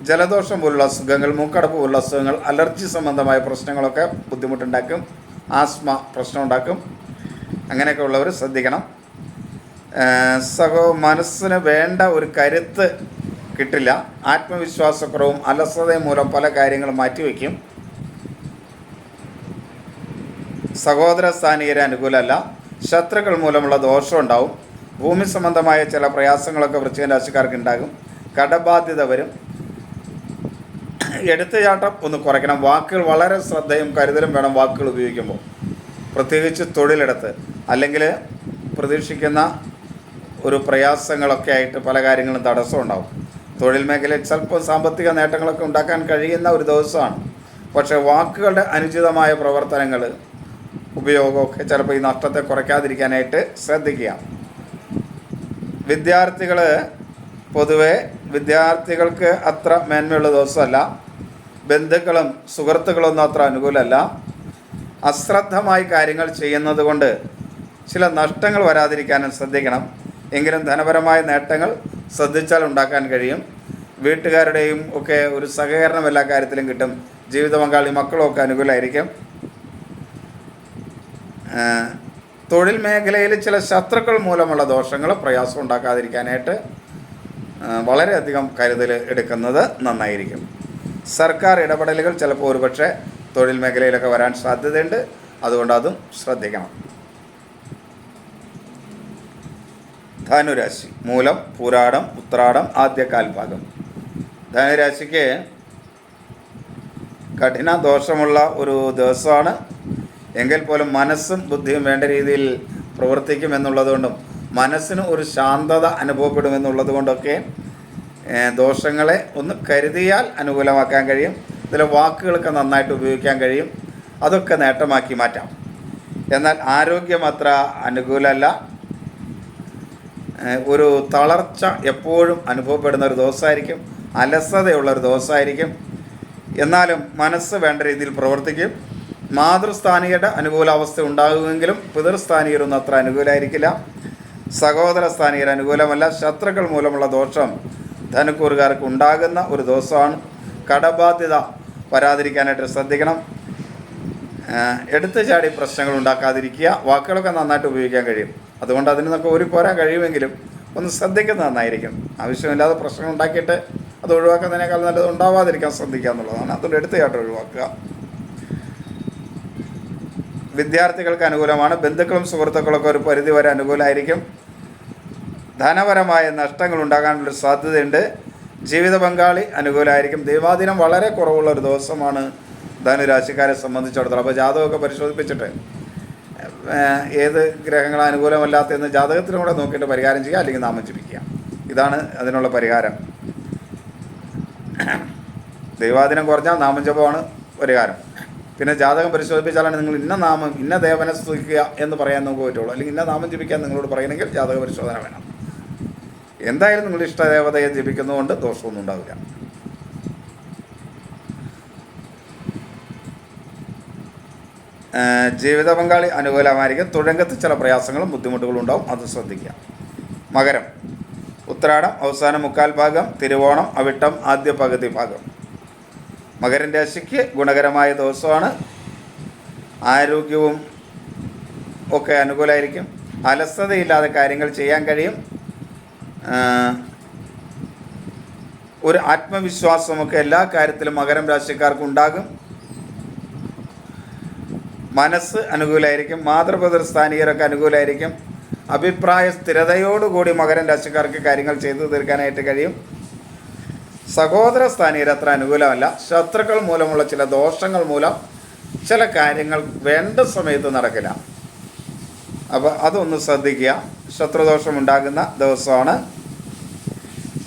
ജലദോഷം പോലുള്ള അസുഖങ്ങൾ മൂക്കടപ്പ് പോലുള്ള അസുഖങ്ങൾ അലർജി സംബന്ധമായ പ്രശ്നങ്ങളൊക്കെ ബുദ്ധിമുട്ടുണ്ടാക്കും. ആസ്മ പ്രശ്നമുണ്ടാക്കും. അങ്ങനെയൊക്കെ ഉള്ളവർ ശ്രദ്ധിക്കണം. സഹോ മനസ്സിന് വേണ്ട ഒരു കരുത്ത് കിട്ടില്ല. ആത്മവിശ്വാസക്കുറവും അലസതയും മൂലം പല കാര്യങ്ങളും മാറ്റിവെക്കും. സഹോദര സ്ഥാനീയരെ അനുകൂലമല്ല. ശത്രുക്കൾ മൂലമുള്ള ദോഷം ഉണ്ടാവും. ഭൂമി സംബന്ധമായ ചില പ്രയാസങ്ങളൊക്കെ വൃശ്ചിക രാശിക്കാർക്ക് ഉണ്ടാകും. കടബാധ്യത വരും. എടുത്തുചാട്ടം ഒന്ന് കുറയ്ക്കണം. വാക്കുകൾ വളരെ ശ്രദ്ധയും കരുതലും വേണം വാക്കുകൾ ഉപയോഗിക്കുമ്പോൾ. പ്രത്യേകിച്ച് തൊഴിലിടത്ത് അല്ലെങ്കിൽ പ്രതീക്ഷിക്കുന്ന ഒരു പ്രയാസങ്ങളൊക്കെ ആയിട്ട് പല കാര്യങ്ങളും തടസ്സം ഉണ്ടാവും. തൊഴിൽ മേഖലയിൽ സ്വല്പം സാമ്പത്തിക നേട്ടങ്ങളൊക്കെ ഉണ്ടാക്കാൻ കഴിയുന്ന ഒരു ദിവസമാണ്. പക്ഷേ വാക്കുകളുടെ അനുചിതമായ പ്രവർത്തനങ്ങൾ ഉപയോഗമൊക്കെ ചിലപ്പോൾ ഈ നഷ്ടത്തെ കുറയ്ക്കാതിരിക്കാനായിട്ട് ശ്രദ്ധിക്കുക. വിദ്യാർത്ഥികൾ പൊതുവെ വിദ്യാർത്ഥികൾക്ക് അത്ര മേന്മയുള്ള ദിവസമല്ല. ബന്ധുക്കളും സുഹൃത്തുക്കളൊന്നും അത്ര അനുകൂലമല്ല. അശ്രദ്ധമായി കാര്യങ്ങൾ ചെയ്യുന്നത് കൊണ്ട് ചില നഷ്ടങ്ങൾ വരാതിരിക്കാനും ശ്രദ്ധിക്കണം. എങ്കിലും ധനപരമായ നേട്ടങ്ങൾ ശ്രദ്ധിച്ചാൽ ഉണ്ടാക്കാൻ കഴിയും. വീട്ടുകാരുടെയും ഒക്കെ ഒരു സഹകരണം എല്ലാ കാര്യത്തിലും കിട്ടും. ജീവിത പങ്കാളി മക്കളും ഒക്കെ അനുകൂലമായിരിക്കും തൊഴിൽ മേഖലയിൽ ചില ശത്രുക്കൾ മൂലമുള്ള ദോഷങ്ങൾ പ്രയാസം ഉണ്ടാക്കാതിരിക്കാനായിട്ട് വളരെയധികം കരുതൽ എടുക്കുന്നത് നന്നായിരിക്കും. സർക്കാർ ഇടപെടലുകൾ ചിലപ്പോൾ ഒരുപക്ഷെ തൊഴിൽ മേഖലയിലൊക്കെ വരാൻ സാധ്യതയുണ്ട്. അതുകൊണ്ട് അതും ശ്രദ്ധിക്കണം. ധനുരാശി. മൂലം പുരാടം ഉത്രാടം ആദ്യ കാൽഭാഗം ധനുരാശിക്ക് കഠിന ദോഷമുള്ള ഒരു ദിവസമാണ്. എങ്കിൽ പോലും മനസ്സും ബുദ്ധിയും വേണ്ട രീതിയിൽ പ്രവർത്തിക്കുമെന്നുള്ളതുകൊണ്ടും മനസ്സിന് ഒരു ശാന്തത അനുഭവപ്പെടുമെന്നുള്ളത് കൊണ്ടൊക്കെ ദോഷങ്ങളെ ഒന്ന് കരുതിയാൽ അനുകൂലമാക്കാൻ കഴിയും. ഇതിലെ വാക്കുകളൊക്കെ നന്നായിട്ട് ഉപയോഗിക്കാൻ കഴിയും. അതൊക്കെ നേട്ടമാക്കി മാറ്റാം. എന്നാൽ ആരോഗ്യം അത്ര അനുകൂലമല്ല. ഒരു തളർച്ച എപ്പോഴും അനുഭവപ്പെടുന്ന ഒരു ദിവസമായിരിക്കും. അലസതയുള്ള ഒരു ദിവസമായിരിക്കും. എന്നാലും മനസ്സ് വേണ്ട രീതിയിൽ പ്രവർത്തിക്കും. മാതൃസ്ഥാനീയരുടെ അനുകൂലാവസ്ഥ ഉണ്ടാകുമെങ്കിലും പിതൃസ്ഥാനീയരൊന്നും അത്ര അനുകൂലമായിരിക്കില്ല സഹോദര സ്ഥാനീയർ അനുകൂലമല്ല. ശത്രുക്കൾ മൂലമുള്ള ദോഷം ധനുക്കൂറുകാർക്ക് ഉണ്ടാകുന്ന ഒരു ദിവസമാണ്. കടബാധ്യത വരാതിരിക്കാനായിട്ട് ശ്രദ്ധിക്കണം. എടുത്തു ചാടി പ്രശ്നങ്ങൾ ഉണ്ടാക്കാതിരിക്കുക. വാക്കുകളൊക്കെ നന്നായിട്ട് ഉപയോഗിക്കാൻ കഴിയും. അതുകൊണ്ട് അതിനൊക്കെ ഒരു പോരാൻ കഴിയുമെങ്കിലും ഒന്ന് ശ്രദ്ധിക്കുന്നത് നന്നായിരിക്കും. ആവശ്യമില്ലാതെ പ്രശ്നം ഉണ്ടാക്കിയിട്ട് അത് ഒഴിവാക്കുന്നതിനേക്കാൾ നല്ലത് ഉണ്ടാവാതിരിക്കാൻ ശ്രദ്ധിക്കുക എന്നുള്ളതാണ്. അതുകൊണ്ട് എടുത്തു ഒഴിവാക്കുക. വിദ്യാർത്ഥികൾക്ക് അനുകൂലമാണ്. ബന്ധുക്കളും സുഹൃത്തുക്കളൊക്കെ ഒരു പരിധി വരെ അനുകൂലമായിരിക്കും. ധനപരമായ നഷ്ടങ്ങൾ ഉണ്ടാകാനുള്ളൊരു സാധ്യതയുണ്ട്. ജീവിത പങ്കാളി അനുകൂലമായിരിക്കും. ദൈവാദിനം വളരെ കുറവുള്ള ഒരു ദിവസമാണ് ധനുരാശിക്കാരെ സംബന്ധിച്ചിടത്തോളം. അപ്പോൾ ജാതകമൊക്കെ പരിശോധിപ്പിച്ചിട്ട് ഏത് ഗ്രഹങ്ങൾ അനുകൂലമല്ലാത്തതെന്ന് ജാതകത്തിലും കൂടെ നോക്കിയിട്ട് പരിഹാരം ചെയ്യുക അല്ലെങ്കിൽ നാമം ജപിക്കുക. ഇതാണ് അതിനുള്ള പരിഹാരം. ദൈവാദിനം കുറഞ്ഞാൽ നാമം ജപമാണ് പരിഹാരം. പിന്നെ ജാതകം പരിശോധിപ്പിച്ചാലാണ് നിങ്ങൾ ഇന്ന നാമം ഇന്ന ദേവനെ സ്തുതിക്കുക എന്ന് പറയാൻ നമുക്ക് പറ്റുള്ളൂ. അല്ലെങ്കിൽ ഇന്ന നാമം ജപിക്കാൻ നിങ്ങളോട് പറയണമെങ്കിൽ ജാതക പരിശോധന വേണം. എന്തായാലും നിങ്ങൾ ഇഷ്ടദേവതയെ ജപിക്കുന്നതുകൊണ്ട് ദോഷമൊന്നും ഉണ്ടാവില്ല. ജീവിത പങ്കാളി അനുകൂലമായിരിക്കും. തുഴങ്കത്ത് ചില പ്രയാസങ്ങളും ബുദ്ധിമുട്ടുകളും ഉണ്ടാവും. അത് ശ്രദ്ധിക്കുക. മകരം. ഉത്രാടം അവസാന മുക്കാൽ ഭാഗം തിരുവോണം അവിട്ടം ആദ്യ പകുതി ഭാഗം. മകരൻ രാശിക്ക് ഗുണകരമായ ദിവസമാണ്. ആരോഗ്യവും ഒക്കെ അനുകൂലമായിരിക്കും. അലസതയില്ലാതെ കാര്യങ്ങൾ ചെയ്യാൻ കഴിയും. ഒരു ആത്മവിശ്വാസമൊക്കെ എല്ലാ കാര്യത്തിലും മകരം രാശിക്കാർക്ക് ഉണ്ടാകും. മനസ്സ് അനുകൂലമായിരിക്കും മാതൃപിതൃ സ്ഥാനീയരൊക്കെ അനുകൂലമായിരിക്കും അഭിപ്രായ സ്ഥിരതയോടുകൂടി മകരൻ രാശിക്കാർക്ക് കാര്യങ്ങൾ ചെയ്തു തീർക്കാനായിട്ട് കഴിയും. സഹോദര സ്ഥാനീയർ അത്ര അനുകൂലമല്ല. ശത്രുക്കൾ മൂലമുള്ള ചില ദോഷങ്ങൾ മൂലം ചില കാര്യങ്ങൾ വേണ്ട സമയത്ത് നടക്കില്ല. അപ്പോൾ അതൊന്ന് ശ്രദ്ധിക്കുക. ശത്രുദോഷം ഉണ്ടാകുന്ന ദിവസമാണ്.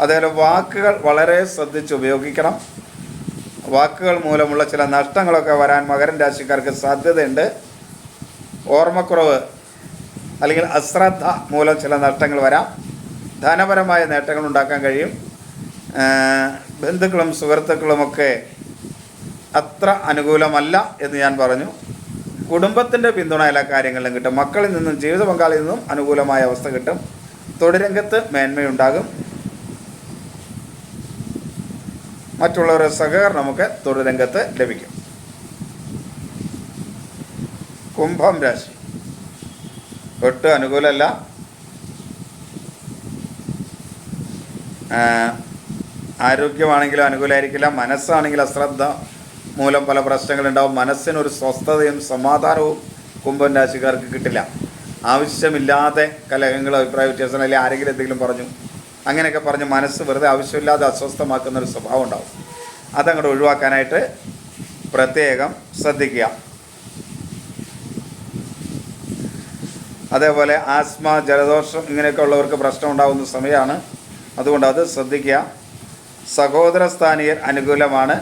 അതേപോലെ വാക്കുകൾ വളരെ ശ്രദ്ധിച്ച് ഉപയോഗിക്കണം. വാക്കുകൾ മൂലമുള്ള ചില നഷ്ടങ്ങളൊക്കെ വരാൻ മകരൻ രാശിക്കാർക്ക് സാധ്യതയുണ്ട്. ഓർമ്മക്കുറവ് അല്ലെങ്കിൽ അശ്രദ്ധ മൂലം ചില നഷ്ടങ്ങൾ വരാം. ധനപരമായ നേട്ടങ്ങൾ ഉണ്ടാക്കാൻ കഴിയും. ബന്ധുക്കളും സുഹൃത്തുക്കളുമൊക്കെ അത്ര അനുകൂലമല്ല എന്ന് ഞാൻ പറഞ്ഞു. കുടുംബത്തിന്റെ പിന്തുണ എല്ലാ കാര്യങ്ങളിലും കിട്ടും. മക്കളിൽ നിന്നും ജീവിത പങ്കാളിയിൽ നിന്നും അനുകൂലമായ അവസ്ഥ കിട്ടും. തൊഴിലരംഗത്ത് മേന്മയുണ്ടാകും. മറ്റുള്ളവരുടെ സഹകരണം നമുക്ക് തൊഴിലരംഗത്ത് ലഭിക്കും. കുംഭം രാശി. ഒട്ടും അനുകൂലമല്ല. ആരോഗ്യമാണെങ്കിലും അനുകൂലമായിരിക്കില്ല. മനസ്സാണെങ്കിൽ അശ്രദ്ധ മൂലം പല പ്രശ്നങ്ങളുണ്ടാവും. മനസ്സിനൊരു സ്വസ്ഥതയും സമാധാനവും കുംഭം രാശിക്കാർക്ക് കിട്ടില്ല. ആവശ്യമില്ലാതെ കലഹങ്ങളോ അഭിപ്രായ വ്യത്യാസം അല്ലെങ്കിൽ ആരെങ്കിലും എന്തെങ്കിലും പറഞ്ഞു അങ്ങനെയൊക്കെ പറഞ്ഞ് മനസ്സ് വെറുതെ ആവശ്യമില്ലാതെ അസ്വസ്ഥമാക്കുന്ന ഒരു സ്വഭാവം ഉണ്ടാവും. അതങ്ങോട്ട് ഒഴിവാക്കാനായിട്ട് പ്രത്യേകം ശ്രദ്ധിക്കുക. അതേപോലെ ആസ്മ ജലദോഷം ഇങ്ങനെയൊക്കെ ഉള്ളവർക്ക് പ്രശ്നം ഉണ്ടാകുന്ന സമയമാണ് അതുകൊണ്ട് അത് ശ്രദ്ധിക്കുക. സഹോദര സ്ഥാനീയർ അനുകൂലമാണ്.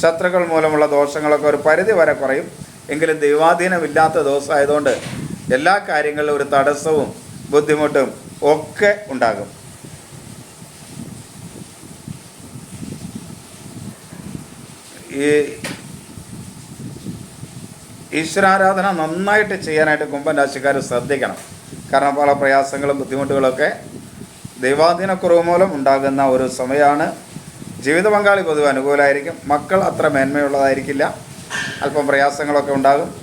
ശത്രുക്കൾ മൂലമുള്ള ദോഷങ്ങളൊക്കെ ഒരു പരിധി വരെ കുറയും. എങ്കിലും ദൈവാധീനമില്ലാത്ത ദിവസമായതുകൊണ്ട് എല്ലാ കാര്യങ്ങളിലും ഒരു തടസ്സവും ബുദ്ധിമുട്ടും ഒക്കെ ഉണ്ടാകും. ഈ ഈശ്വരാരാധന നന്നായിട്ട് ചെയ്യാനായിട്ട് കുംഭൻ രാശിക്കാർ ശ്രദ്ധിക്കണം. കാരണം പല പ്രയാസങ്ങളും ബുദ്ധിമുട്ടുകളൊക്കെ ദൈവാധീനക്കുറവ് മൂലം ഉണ്ടാകുന്ന ഒരു സമയമാണ് ജീവിത പങ്കാളി പൊതുവെ അനുകൂലമായിരിക്കും മക്കൾ അത്ര മേന്മയുള്ളതായിരിക്കില്ല. അല്പം പ്രയാസങ്ങളൊക്കെ ഉണ്ടാകും.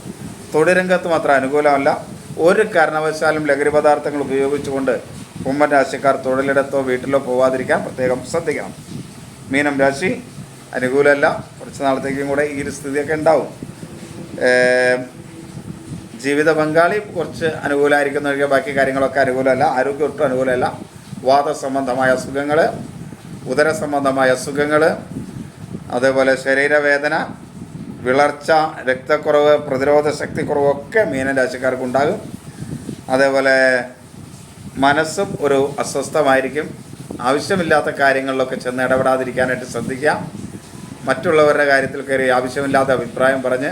തൊഴിൽ രംഗത്തും അത്ര അനുകൂലമല്ല. ഒരു കാരണവശാലും ലഹരി പദാർത്ഥങ്ങൾ ഉപയോഗിച്ചുകൊണ്ട് കുംഭൻ രാശിക്കാർ തൊഴിലിടത്തോ വീട്ടിലോ പോവാതിരിക്കാൻ പ്രത്യേകം ശ്രദ്ധിക്കണം. മീനം രാശി അനുകൂലമല്ല. കുറച്ച് നാളത്തേക്കും കൂടെ ഈ ഒരു സ്ഥിതിയൊക്കെ ഉണ്ടാവും. ജീവിത പങ്കാളി കുറച്ച് അനുകൂലമായിരിക്കുന്ന ഒഴികെ ബാക്കി കാര്യങ്ങളൊക്കെ അനുകൂലമല്ല. ആരോഗ്യം ഒട്ടും അനുകൂലമല്ല. വാദസംബന്ധമായ അസുഖങ്ങൾ ഉദര സംബന്ധമായ അസുഖങ്ങൾ അതേപോലെ ശരീരവേദന വിളർച്ച രക്തക്കുറവ് പ്രതിരോധ ശക്തി കുറവൊക്കെ മീനരാശിക്കാർക്ക് ഉണ്ടാകും അതേപോലെ മനസ്സും ഒരു അസ്വസ്ഥമായിരിക്കും. ആവശ്യമില്ലാത്ത കാര്യങ്ങളിലൊക്കെ ചെന്ന് ഇടപെടാതിരിക്കാനായിട്ട് ശ്രദ്ധിക്കുക. മറ്റുള്ളവരുടെ കാര്യത്തിൽ കയറി ആവശ്യമില്ലാത്ത അഭിപ്രായം പറഞ്ഞ്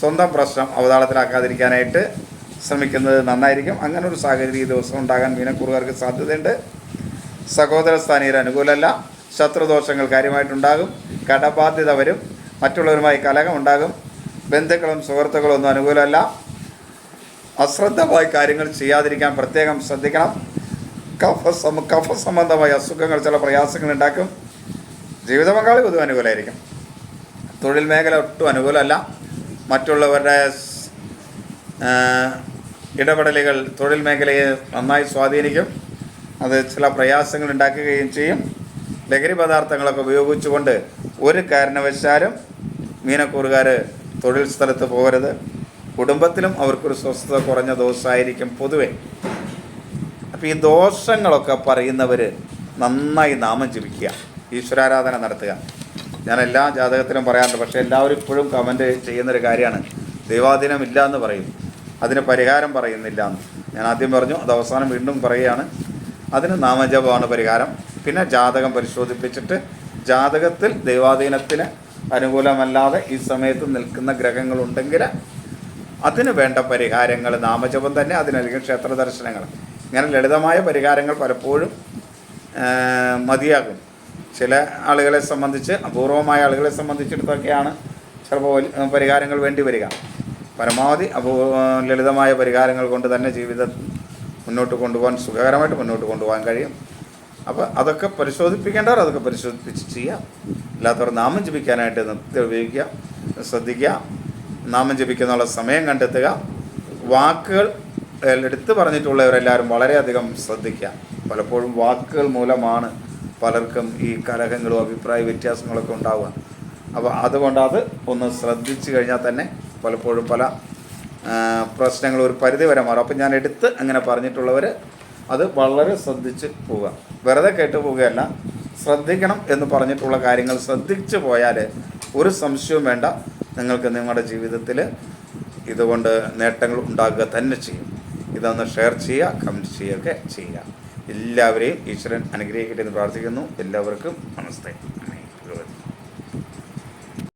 സ്വന്തം പ്രശ്നം അവതാളത്തിലാക്കാതിരിക്കാനായിട്ട് ശ്രമിക്കുന്നത് നന്നായിരിക്കും. അങ്ങനെ ഒരു സാഹചര്യം ഈ ദിവസം ഉണ്ടാകാൻ മീനക്കുറുകാർക്ക് സാധ്യതയുണ്ട്. സഹോദര സ്ഥാനീയർ അനുകൂലമല്ല. ശത്രുദോഷങ്ങൾ കാര്യമായിട്ടുണ്ടാകും. കടബാധ്യത വരും. മറ്റുള്ളവരുമായി കലഹമുണ്ടാകും ബന്ധുക്കളും സുഹൃത്തുക്കളും ഒന്നും അനുകൂലമല്ല. അശ്രദ്ധമായി കാര്യങ്ങൾ ചെയ്യാതിരിക്കാൻ പ്രത്യേകം ശ്രദ്ധിക്കണം. കഫ സം കഫ സംബന്ധമായ അസുഖങ്ങൾ ചില പ്രയാസങ്ങൾ ഉണ്ടാക്കും. ജീവിത പങ്കാളി പൊതുവെ അനുകൂലമായിരിക്കും. തൊഴിൽ മേഖല ഒട്ടും അനുകൂലമല്ല. മറ്റുള്ളവരുടെ ഇടപെടലുകൾ തൊഴിൽ മേഖലയെ നന്നായി സ്വാധീനിക്കും. അത് ചില പ്രയാസങ്ങൾ ഉണ്ടാക്കുകയും ചെയ്യും. ലഹരി പദാർത്ഥങ്ങളൊക്കെ ഉപയോഗിച്ചുകൊണ്ട് ഒരു കാരണവശാലും മീനക്കൂറുകാർ തൊഴിൽ സ്ഥലത്ത് പോകരുത്. കുടുംബത്തിലും അവർക്കൊരു സ്വസ്ഥത കുറഞ്ഞ ദോഷമായിരിക്കും പൊതുവെ. അപ്പോൾ ഈ ദോഷങ്ങളൊക്കെ പറയുന്നവർ നന്നായി നാമം ജപിക്കുക. ഈശ്വരാരാധന നടത്തുക. ഞാൻ എല്ലാ ജാതകത്തിലും പറയാറുണ്ട് പക്ഷേ എല്ലാവരും ഇപ്പോഴും കമന്റ് ചെയ്യുന്നൊരു കാര്യമാണ്. ദൈവാധീനം ഇല്ല എന്ന് പറയും. അതിന് പരിഹാരം പറയുന്നില്ല എന്ന്. ഞാൻ ആദ്യം പറഞ്ഞു അത് അവസാനം വീണ്ടും പറയുകയാണ്. അതിന് നാമജപമാണ് പരിഹാരം. പിന്നെ ജാതകം പരിശോധിപ്പിച്ചിട്ട് ജാതകത്തിൽ ദൈവാധീനത്തിന് അനുകൂലമല്ലാതെ ഈ സമയത്ത് നിൽക്കുന്ന ഗ്രഹങ്ങളുണ്ടെങ്കിൽ അതിന് വേണ്ട പരിഹാരങ്ങൾ നാമജപം തന്നെ അതിനല്ലെങ്കിൽ ക്ഷേത്ര ദർശനങ്ങൾ. ഇങ്ങനെ ലളിതമായ പരിഹാരങ്ങൾ പലപ്പോഴും മതിയാകും. ചില ആളുകളെ സംബന്ധിച്ച് അപൂർവമായ ആളുകളെ സംബന്ധിച്ചിടത്തൊക്കെയാണ് ചിലപ്പോൾ പരിഹാരങ്ങൾ വേണ്ടി വരിക. പരമാവധി അപൂർവ ലളിതമായ പരിഹാരങ്ങൾ കൊണ്ട് തന്നെ ജീവിതം മുന്നോട്ട് കൊണ്ടുപോകാൻ സുഖകരമായിട്ട് മുന്നോട്ട് കൊണ്ടുപോകാൻ കഴിയും. അപ്പോൾ അതൊക്കെ പരിശോധിപ്പിക്കേണ്ടവർ അതൊക്കെ പരിശോധിപ്പിച്ച് ചെയ്യാം. അല്ലാത്തവർ നാമം ജപിക്കാനായിട്ട് നിത്യം ഉപയോഗിക്കുക ശ്രദ്ധിക്കുക നാമം ജപിക്കുന്നുള്ള സമയം കണ്ടെത്തുക വാക്കുകൾ എടുത്തു പറഞ്ഞിട്ടുള്ളവരെല്ലാവരും വളരെയധികം ശ്രദ്ധിക്കുക. പലപ്പോഴും വാക്കുകൾ മൂലമാണ് പലർക്കും ഈ കലഹങ്ങളും അഭിപ്രായ വ്യത്യാസങ്ങളൊക്കെ ഉണ്ടാവുക. അപ്പോൾ അതുകൊണ്ട് അത് ഒന്ന് ശ്രദ്ധിച്ചു കഴിഞ്ഞാൽ തന്നെ പലപ്പോഴും പല പ്രശ്നങ്ങൾ ഒരു പരിധി വരെ മാറും. അപ്പം ഞാൻ എടുത്ത് അങ്ങനെ പറഞ്ഞിട്ടുള്ളവർ അത് വളരെ ശ്രദ്ധിച്ച് പോവുക. വെറുതെ കേട്ട് പോവുകയല്ല ശ്രദ്ധിക്കണം എന്ന് പറഞ്ഞിട്ടുള്ള കാര്യങ്ങൾ ശ്രദ്ധിച്ചു പോയാൽ ഒരു സംശയവും വേണ്ട. നിങ്ങൾക്ക് നിങ്ങളുടെ ജീവിതത്തിൽ ഇതുകൊണ്ട് നേട്ടങ്ങൾ ഉണ്ടാകുക തന്നെ ചെയ്യും. ഇതൊന്ന് ഷെയർ ചെയ്യുക കമന്റ് ചെയ്യുകയൊക്കെ ചെയ്യുക. എല്ലാവരെയും ഈശ്വരൻ അനുഗ്രഹിക്കട്ടെ എന്ന് പ്രാർത്ഥിക്കുന്നു. എല്ലാവർക്കും നമസ്തേ.